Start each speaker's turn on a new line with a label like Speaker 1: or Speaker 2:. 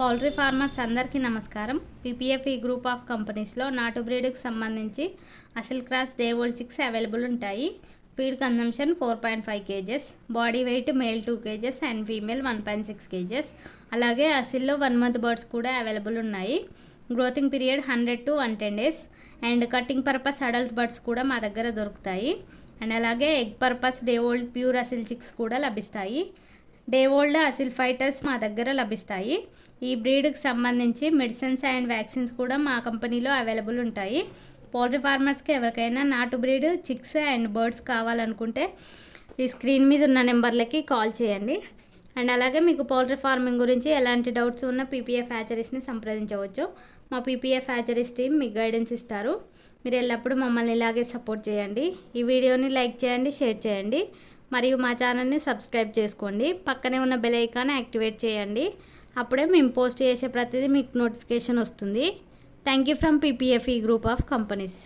Speaker 1: Poultry farmers అందరికీ నమస్కారం. PPF ఈ గ్రూప్ ఆఫ్ కంపెనీస్లో నాటు బ్రీడ్కి సంబంధించి అసిల్ క్రాస్ డేవోల్ చిక్స్ అవైలబుల్ ఉంటాయి. Feed consumption four point five kgs body weight male two kgs and female one point six kgs. అలాగే అసిల్లో వన్ మంత్ బర్డ్స్ కూడా అవైలబుల్ ఉన్నాయి. Growing period hundred to one ten days. And cutting purpose adult birds కూడా మా దగ్గర దొరుకుతాయి. And అలాగే egg purpose day old pure Asil chicks కూడా లభిస్తాయి. డే ఓల్డ్ అసిల్ ఫైటర్స్ మా దగ్గర లభిస్తాయి. ఈ బ్రీడ్కి సంబంధించి మెడిసిన్స్ అండ్ వ్యాక్సిన్స్ కూడా మా కంపెనీలో అవైలబుల్ ఉంటాయి. పౌల్ట్రీ ఫార్మర్స్కి ఎవరికైనా నాటు బ్రీడ్ చిక్స్ అండ్ బర్డ్స్ కావాలనుకుంటే ఈ స్క్రీన్ మీద ఉన్న నెంబర్లకి కాల్ చేయండి. అండ్ అలాగే మీకు పౌల్ట్రీ ఫార్మింగ్ గురించి ఎలాంటి డౌట్స్ ఉన్న పీపీఎఫ్ హ్యాచరీస్ని సంప్రదించవచ్చు. మా పీపీఎఫ్ హ్యాచరీస్ టీమ్ మీకు గైడెన్స్ ఇస్తారు. మీరు ఎల్లప్పుడూ మమ్మల్ని ఇలాగే సపోర్ట్ చేయండి. ఈ వీడియోని లైక్ చేయండి షేర్ చేయండి. మరియు మా ఛానల్ని సబ్స్క్రైబ్ చేసుకోండి. పక్కనే ఉన్న బెల్ ఐకాన్ యాక్టివేట్ చేయండి. అప్పుడే మేము పోస్ట్ చేసే ప్రతిదీ మీకు నోటిఫికేషన్ వస్తుంది. Thank you from PPFE group of companies.